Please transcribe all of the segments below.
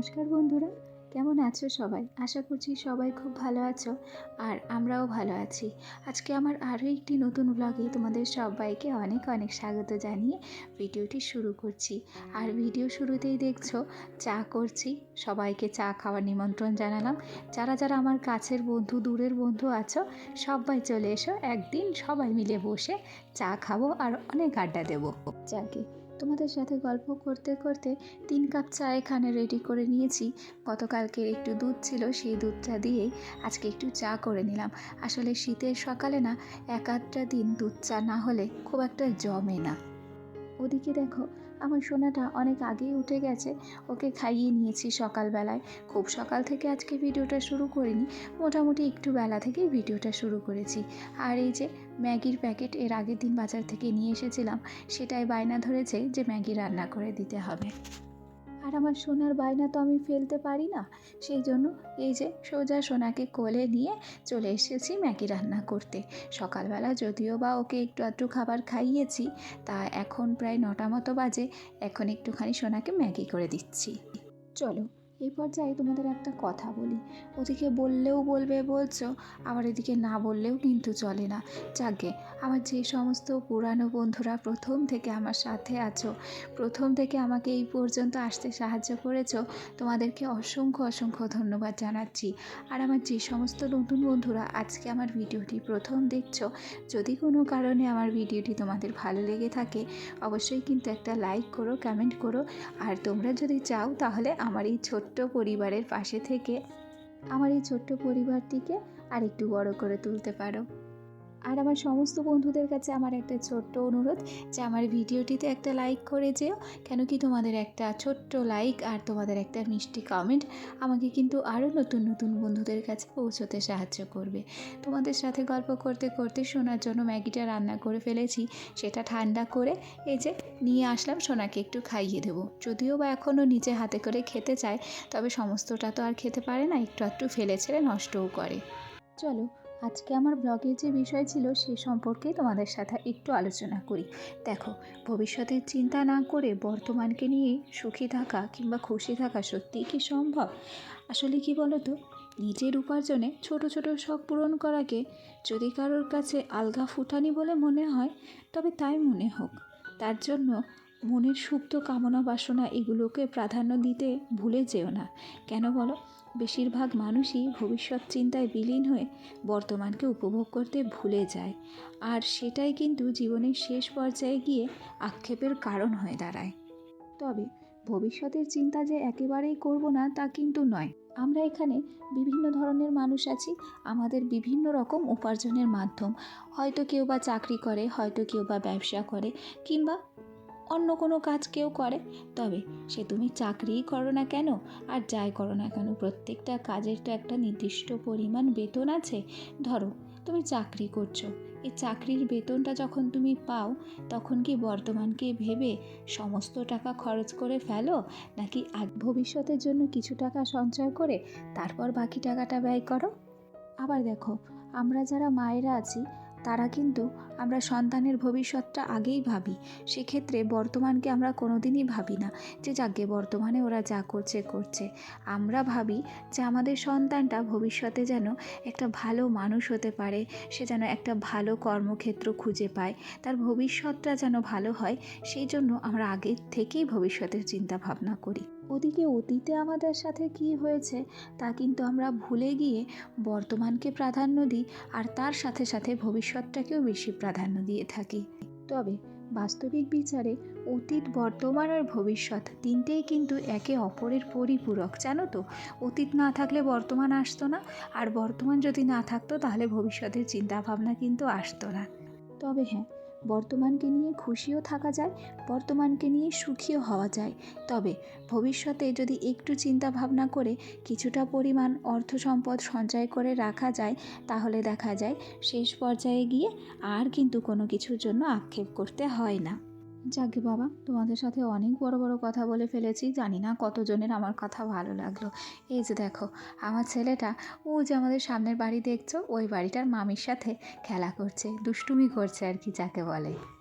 নমস্কার বন্ধুরা, কেমন আছো সবাই? আশা করছি সবাই খুব ভালো আছো আর আমরাও ভালো আছি। আজকে আমার আরও একটি নতুন ব্লগে তোমাদের সবাইকে অনেক অনেক স্বাগত জানিয়ে ভিডিওটি শুরু করছি। আর ভিডিও শুরুতেই দেখছ, চা করছি, সবাইকে চা খাওয়ার নিমন্ত্রণ জানালাম। যারা যারা আমার কাছের বন্ধু, দূরের বন্ধু আছো, সবাই চলে এসো, একদিন সবাই মিলে বসে চা খাব আর অনেক আড্ডা দেবো। যাকে তোমাদের সাথে গল্প করতে করতে তিন কাপ চা এখানে রেডি করে নিয়েছি। গতকালকের একটু দুধ ছিল, সেই দুধটা দিয়েই আজকে একটু চা করে নিলাম। আসলে শীতের সকালে না, এক আধটা দিন দুধ চা না হলে খুব একটা জমে না। ওদিকে দেখো আমার সোনাটা অনেক আগেই উঠে গেছে, ওকে খাইয়ে নিয়েছি সকালবেলায়। খুব সকাল থেকে আজকে ভিডিওটা শুরু করিনি, মোটামুটি একটু বেলা থেকেই ভিডিওটা শুরু করেছি। আর এই যে ম্যাগির প্যাকেট এর আগের দিন বাজার থেকে নিয়ে এসেছিলাম সেটাই বায়না ধরেছে যে ম্যাগি রান্না করে দিতে হবে। আর আমার সোনার বায়না তো আমি ফেলতে পারি না। সেই জন্য এই যে সোজা সোনাকে কোলে নিয়ে চলে এসেছি ম্যাগি রান্না করতে। সকালবেলা যদিও বা ওকে একটু আধটু খাবার খাইয়েছি, তা এখন প্রায় নটা মতো বাজে। এখন একটুখানি সোনাকে ম্যাগি করে দিচ্ছি। চলো এই পর্যায়ে তোমাদের একটা কথা বলি। ওদিকে বললেও বলবে বলছো, আবার এদিকে না বললেও কিন্তু চলে না। যাকে, আমার যে সমস্ত পুরানো বন্ধুরা প্রথম থেকে আমার সাথে আছো, প্রথম থেকে আমাকে এই পর্যন্ত আসতে সাহায্য করেছ, তোমাদেরকে অসংখ্য অসংখ্য ধন্যবাদ জানাচ্ছি। আর আমার যে সমস্ত নতুন বন্ধুরা আজকে আমার ভিডিওটি প্রথম দেখছ, যদি কোনো কারণে আমার ভিডিওটি তোমাদের ভালো লেগে থাকে, অবশ্যই কিন্তু একটা লাইক করো, কমেন্ট করো। আর তোমরা যদি চাও তাহলে আমার এই ছোট্ট পরিবারের পাশে থেকে আমার এই ছোট্ট পরিবারটিকে আর একটু বড় করে তুলতে পারো। আর আমার সমস্ত বন্ধুদের কাছে আমার একটা ছোট্ট অনুরোধ যে আমার ভিডিওটিতে একটা লাইক করে যেও। কেন কি তোমাদের একটা ছোট্ট লাইক আর তোমাদের একটা মিষ্টি কমেন্ট আমাকে কিন্তু আরও নতুন নতুন বন্ধুদের কাছে পৌঁছতে সাহায্য করবে। তোমাদের সাথে গল্প করতে করতে শোনার জন্য ম্যাগিটা রান্না করে ফেলেছি, সেটা ঠান্ডা করে এই যে নিয়ে আসলাম, সোনাকে একটু খাইয়ে দেবো। যদিও বা এখনও নিজে হাতে করে খেতে চায়, তবে সমস্তটা তো আর খেতে পারে না, একটু একটু ফেলে ছেড়ে নষ্টও করে। চলো আজকে আমার ব্লগের যে বিষয় ছিল সে সম্পর্কে তোমাদের সাথে একটু আলোচনা করি। দেখো, ভবিষ্যতের চিন্তা না করে বর্তমানকে নিয়ে সুখী থাকা কিংবা খুশি থাকা সত্যিই কি সম্ভব? আসলে কি বলো তো নিজের উপার্জনে ছোট ছোট শখ পূরণ করাকে যদি কারোর কাছে আলগা ফুটানি বলে মনে হয়, তবে তাই মনে হোক। তার জন্য মনের সুপ্ত কামনা বাসনা এগুলোকে প্রাধান্য দিতে ভুলে যেও না। কেন বলো? বেশিরভাগ মানুষই ভবিষ্যৎ চিন্তায় বিলীন হয়ে বর্তমানকে উপভোগ করতে ভুলে যায়। আর সেটাই কিন্তু জীবনের শেষ পর্যায়ে গিয়ে আক্ষেপের কারণ হয়ে দাঁড়ায়। তবে ভবিষ্যতের চিন্তা যে একেবারেই করব না তা কিন্তু নয়। আমরা এখানে বিভিন্ন ধরনের মানুষ আছি, আমাদের বিভিন্ন রকম উপার্জনের মাধ্যম। হয়তো কেউ বা চাকরি করে, হয়তো কেউ বা ব্যবসা করে, কিংবা অন্য কোনো কাজ কেউ করে, তবে সে তুমি চাকরিই করো না কেন? আর যাই করো না কেন, প্রত্যেকটা কাজের তো একটা নির্দিষ্ট পরিমাণ বেতন আছে। ধরো, তুমি চাকরি করছ, এই চাকরির বেতনটা যখন তুমি পাও, তখন কি বর্তমানকে ভেবে সমস্ত টাকা খরচ করে ফেলো? নাকি ভবিষ্যতের জন্য কিছু টাকা সঞ্চয় করে তারপর বাকি টাকাটা ব্যয় করো? আবার দেখো, আমরা যারা মায়েরা আছি তারা কিন্তু আমরা সন্তানের ভবিষ্যৎটা আগেই ভাবি। সেক্ষেত্রে বর্তমানকে আমরা কোনোদিনই ভাবি না যে যাকে বর্তমানে ওরা যা করছে করছে। আমরা ভাবি যে আমাদের সন্তানটা ভবিষ্যতে যেন একটা ভালো মানুষ হতে পারে, সে যেন একটা ভালো কর্মক্ষেত্র খুঁজে পায়, তার ভবিষ্যৎটা যেন ভালো হয়, সেই জন্য আমরা আগের থেকেই ভবিষ্যতের চিন্তা ভাবনা করি। ওদিকে অতীতে আমাদের সাথে কি হয়েছে তা কিন্তু আমরা ভুলে গিয়ে বর্তমানকে প্রাধান্য দিই আর তার সাথে সাথে ভবিষ্যৎটাকেও বেশি প্রাধান্য দিয়ে থাকি। তবে বাস্তবিক বিচারে অতীত, বর্তমান আর ভবিষ্যৎ তিনটেই কিন্তু একে অপরের পরিপূরক। জানো তো, অতীত না থাকলে বর্তমান আসতো না আর বর্তমান যদি না থাকতো তাহলে ভবিষ্যতের চিন্তাভাবনা কিন্তু আসতো না। তবে হ্যাঁ বর্তমানকে নিয়ে খুশিও থাকা যায়, বর্তমানকে নিয়ে সুখীও হওয়া যায়। তবে ভবিষ্যতে যদি একটু চিন্তা ভাবনা করে কিছুটা পরিমাণ অর্থ সম্পদ সঞ্চয় করে রাখা যায়, তাহলে দেখা যায় শেষ পর্যায়ে গিয়ে আর কিন্তু কোনো কিছুর জন্য আক্ষেপ করতে হয় না। যাকে বাবা, তোমাদের সাথে অনেক বড় বড় কথা বলে ফেলেছি, জানি না কতজনের আমার কথা ভালো লাগল। এই যে দেখো, আমার ছেলেটা, ও যে আমাদের সামনের বাড়ি দেখছ, ওই বাড়িটার মামির সাথে খেলা করছে, দুষ্টুমি করছে আর কি, যাকে বলে।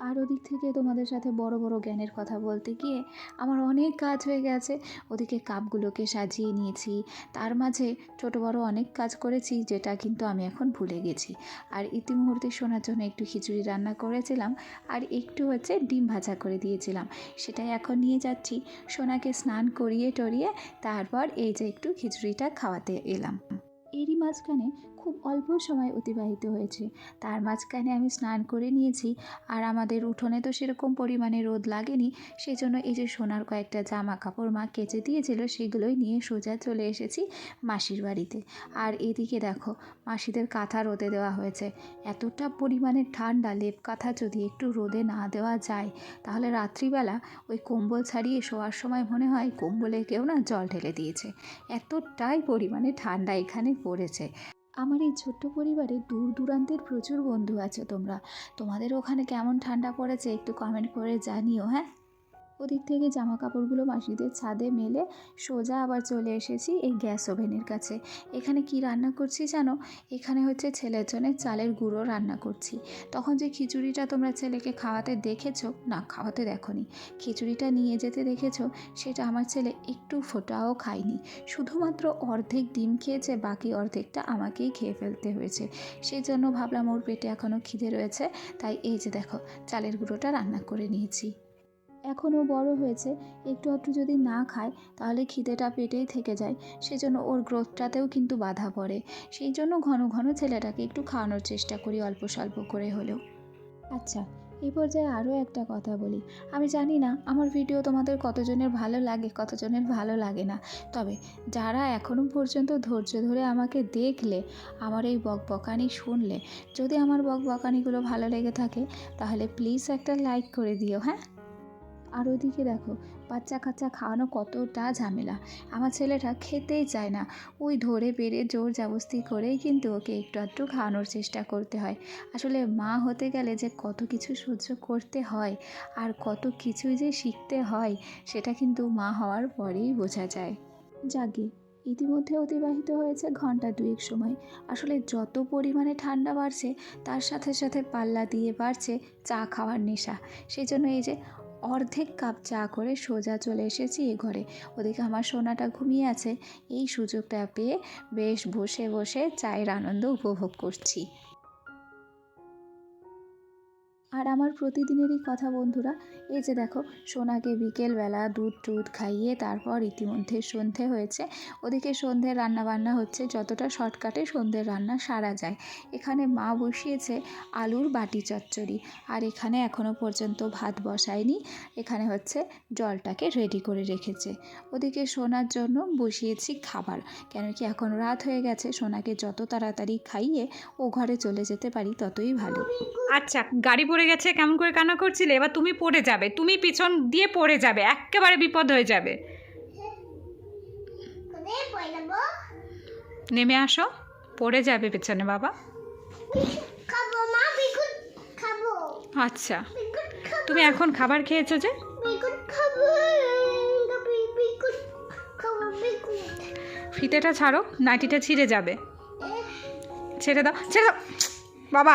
আর ওদিক থেকে তোমাদের সাথে বড় বড় জ্ঞানের কথা বলতে গিয়ে আমার অনেক কাজ হয়ে গেছে। ওদিকে কাপগুলোকে সাজিয়ে নিয়েছি। তার মাঝে ছোট, বড় অনেক কাজ করেছি, যেটা কিন্তু আমি এখন ভুলে গেছি। আর ইতিমুহূর্তে শোনার জন্য একটু খিচুড়ি রান্না করেছিলাম আর একটু হচ্ছে ডিম ভাজা করে দিয়েছিলাম। সেটাই এখন নিয়ে যাচ্ছি। সোনাকে স্নান করিয়ে, টরিয়ে তারপর এই যে একটু খিচুড়িটা খাওয়াতে এলাম। এরই মাঝখানে খুব অল্প সময় অতিবাহিত হয়েছে। তার মাঝখানে আমি স্নান করে নিয়েছি আর আমাদের উঠোনে তো সেরকম পরিমাণে রোদ লাগেনি সেই জন্য এই যে সোনার কয়েকটা জামা কাপড় মা কেচে দিয়েছিল, সেগুলোই নিয়ে সোজা চলে এসেছি মাসির বাড়িতে। আর এদিকে দেখো, মাসিদের কাঁথা রোদে দেওয়া হয়েছে। এতটা পরিমাণে ঠান্ডা লেপ কাঁথা যদি একটু রোদে না দেওয়া যায়, তাহলে রাত্রিবেলা ওই কম্বল ছাড়িয়ে শোয়ার সময় মনে হয় কম্বলে কেউ না জল ঢেলে দিয়েছে। এতটাই পরিমাণে ঠান্ডা এখানে পড়েছে। আমার এই ছোট্ট পরিবারে দূর দূরান্তের প্রচুর বন্ধু আছে তোমরা। তোমাদের ওখানে কেমন ঠান্ডা পড়েছে একটু কমেন্ট করে জানিও হ্যাঁ? ওদিক থেকে জামা কাপড়গুলো মাসিদের ছাদে মেলে সোজা আবার চলে এসেছি এই গ্যাস ওভেনের কাছে। এখানে কি রান্না করছি জানো? এখানে হচ্ছে ছেলের জন্য চালের গুঁড়ো রান্না করছি। তখন যে খিচুড়িটা তোমরা ছেলেকে খাওয়াতে দেখেছ, না, খাওয়াতে দেখোনি, খিচুড়িটা নিয়ে যেতে দেখেছ, সেটা আমার ছেলে একটু ফোটাও খায়নি। শুধুমাত্র অর্ধেক ডিম খেয়েছে, বাকি অর্ধেকটা আমাকেই খেয়ে ফেলতে হয়েছে। সেই জন্য ভাবলাম ওর পেটে এখনও খিদে রয়েছে, তাই এই যে দেখো, চালের গুঁড়োটা রান্না করে নিয়েছি। এখনও বড় হয়েছে, একটু একটু যদি না খায়, তাহলে খিদেটা পেটেই থেকে যায়। সেজন্য ওর গ্রোথটাতেও কিন্তু বাধা পড়ে। সেই জন্য ঘন ঘন ছেলেটাকে একটু খাওয়ানোর চেষ্টা করি অল্প স্বল্প করে হলেও। আচ্ছা এই পর্যায়ে আরও একটা কথা বলি। আমি জানি না, আমার ভিডিও তোমাদের কতজনের ভালো লাগে, কতজনের ভালো লাগে না। তবে যারা এখনও পর্যন্ত ধৈর্য ধরে আমাকে দেখলে, আমার এই বকবকানি শুনলে, যদি আমার বকবকানিগুলো ভালো লেগে থাকে, তাহলে প্লিজ একটা লাইক করে দিও হ্যাঁ? আর ওদিকে দেখো বাচ্চা কাচ্চা খাওয়ানো কতটা ঝামেলা। আমার ছেলেটা খেতেই চায় না। ওই ধরে বেড়ে জোর জাবস্তি করেই কিন্তু ওকে একটু আধটু খাওয়ানোর চেষ্টা করতে হয়। আসলে মা হতে গেলে যে কত কিছু সহ্য করতে হয় আর কত কিছুই যে শিখতে হয়, সেটা কিন্তু মা হওয়ার পরেই বোঝা যায়। যাগে, ইতিমধ্যে অতিবাহিত হয়েছে ঘণ্টা দুয়েক সময়। আসলে যত পরিমাণে ঠান্ডা বাড়ছে, তার সাথে সাথে পাল্লা দিয়ে বাড়ছে চা খাওয়ার নেশা। সেই জন্য এই যে অর্ধেক কাপ চা করে সোজা চলে এসেছি এ ঘরে। ওদিকে আমার সোনাটা ঘুমিয়ে আছে। এই সুযোগটা পেয়ে বেশ বসে বসে চায়ের আনন্দ উপভোগ করছি। আর আমার প্রতিদিনেরই কথা বন্ধুরা, এই যে দেখো, সোনাকে বিকেলবেলা দুধ টুধ খাইয়ে তারপর ইতিমধ্যে সন্ধে হয়েছে। ওদিকে সন্ধ্যে রান্না বান্না হচ্ছে, যতটা শর্টকাটে সন্ধ্যের রান্না সারা যায়। এখানে মা বসিয়েছে আলুর বাটি চচ্চড়ি, আর এখানে এখনও পর্যন্ত ভাত বসায়নি। এখানে হচ্ছে জলটাকে রেডি করে রেখেছে। ওদিকে সোনার জন্য বসিয়েছি খাবার, কেন কি এখন রাত হয়ে গেছে, সোনাকে যত তাড়াতাড়ি খাইয়ে ও ঘরে চলে যেতে পারি ততই ভালো। আচ্ছা গাড়ি পড়ে গেছে, কেমন করে কান্না করছিলে? এবার তুমি পড়ে যাবে, তুমি পিছন দিয়ে পড়ে যাবে, একেবারে বিপদ হয়ে যাবে। নেমে আসো, পড়ে যাবে পেছনে, বাবা। আচ্ছা তুমি এখন খাবার খেয়েছো যে? ফিতেটা ছাড়ো, নাইটিটা ছিঁড়ে যাবে। ছেড়ে দাও ছেড়ে দাও। বাবা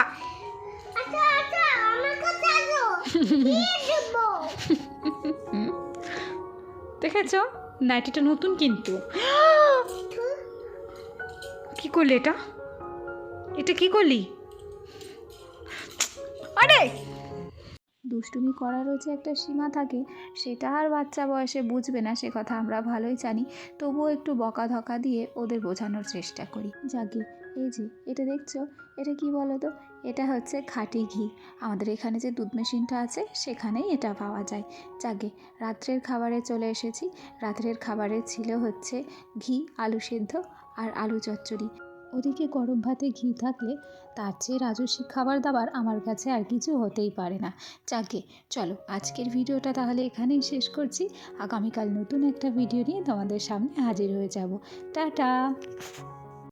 দেখেছ? নাইটিটা নতুন কিন্তু। কি করলি এটা? এটা কি করলি? আরে! দুষ্টুমি করারও যে একটা সীমা থাকে সেটা আর বাচ্চা বয়সে বুঝবে না সে কথা আমরা ভালোই জানি। তবুও একটু বকা ধকা দিয়ে ওদের বোঝানোর চেষ্টা করি। যাকে এই যে, এটা দেখছ? এটা কি বলো তো এটা হচ্ছে খাঁটি ঘি। আমাদের এখানে যে দুধ মেশিনটা আছে, সেখানেই এটা পাওয়া যায়। যাকে রাত্রের খাবারে চলে এসেছি। রাত্রের খাবারে ছিল হচ্ছে ঘি, আলু সেদ্ধ আর আলু চচ্চড়ি। ওদিকে গরম ভাতে ঘি থাকলে তার চেয়ে রাজস্বিক খাবার দাবার আমার কাছে আর কিছু হতেই পারে না। যাকে চলো, আজকের ভিডিওটা তাহলে এখানেই শেষ করছি। আগামীকাল নতুন একটা ভিডিও নিয়ে তোমাদের সামনে হাজির হয়ে যাব। টাটা!